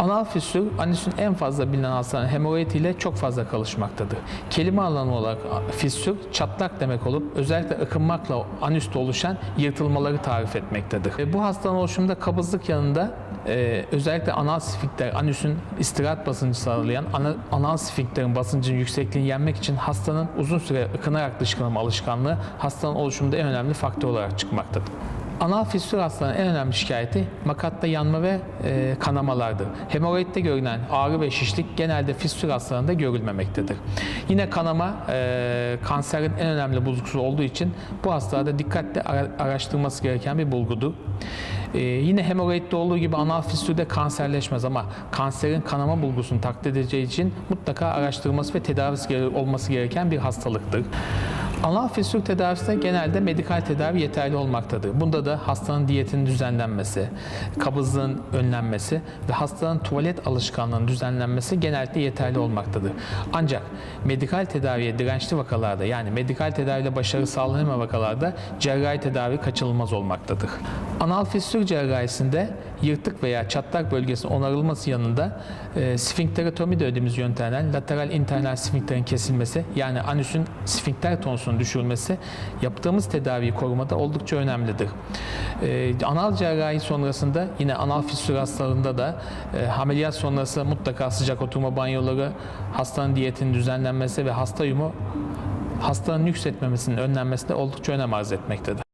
Anal fistül anüsün en fazla bilinen hastalığı hemoroid ile çok fazla çalışmaktadır. Kelime alanı olarak fistül çatlak demek olup özellikle ıkınmakla anüste oluşan yırtılmaları tarif etmektedir. E, Bu hastalığın oluşumunda kabızlık yanında e, özellikle anal sfinkter, anüsün istirahat basıncı sağlayan ana- anal sfinkterin basıncının yüksekliğini yenmek için hastanın uzun süre ıkınarak dışkılama alışkanlığı hastanın oluşumunda en önemli faktör olarak çıkmaktadır. Anal fistül hastalığının en önemli şikayeti makatta yanma ve e, kanamalardır. Hemoroidde görülen ağrı ve şişlik genelde fistül hastalarında görülmemektedir. Yine kanama e, kanserin en önemli bulgusu olduğu için bu hastalarda dikkatle ara- araştırılması gereken bir bulgudur. E, yine hemoroidde olduğu gibi anal fistülde kanserleşmez ama kanserin kanama bulgusunu taklit edeceği için mutlaka araştırılması ve tedavisi olması gereken bir hastalıktır. Anal fistül tedavisinde genelde medikal tedavi yeterli olmaktadır. Bunda da hastanın diyetinin düzenlenmesi, kabızlığın önlenmesi ve hastanın tuvalet alışkanlığının düzenlenmesi genellikle yeterli olmaktadır. Ancak medikal tedaviye dirençli vakalarda yani medikal tedaviyle başarı sağlanamayan vakalarda cerrahi tedavi kaçınılmaz olmaktadır. Anal fistül cerrahisinde yırtık veya çatlak bölgesinin onarılması yanında e, sfinkterotomi dediğimiz yöntemden lateral internal sfinkterin kesilmesi yani anüsün sfinkter tonusunun düşürülmesi yaptığımız tedaviyi korumada oldukça önemlidir. E, anal cerrahi sonrasında yine anal fistül hastalarında da e, ameliyat sonrası mutlaka sıcak oturma banyoları, hastanın diyetinin düzenlenmesi ve hasta yumu hastanın yükseltmemesinin önlenmesinde oldukça önem arz etmektedir.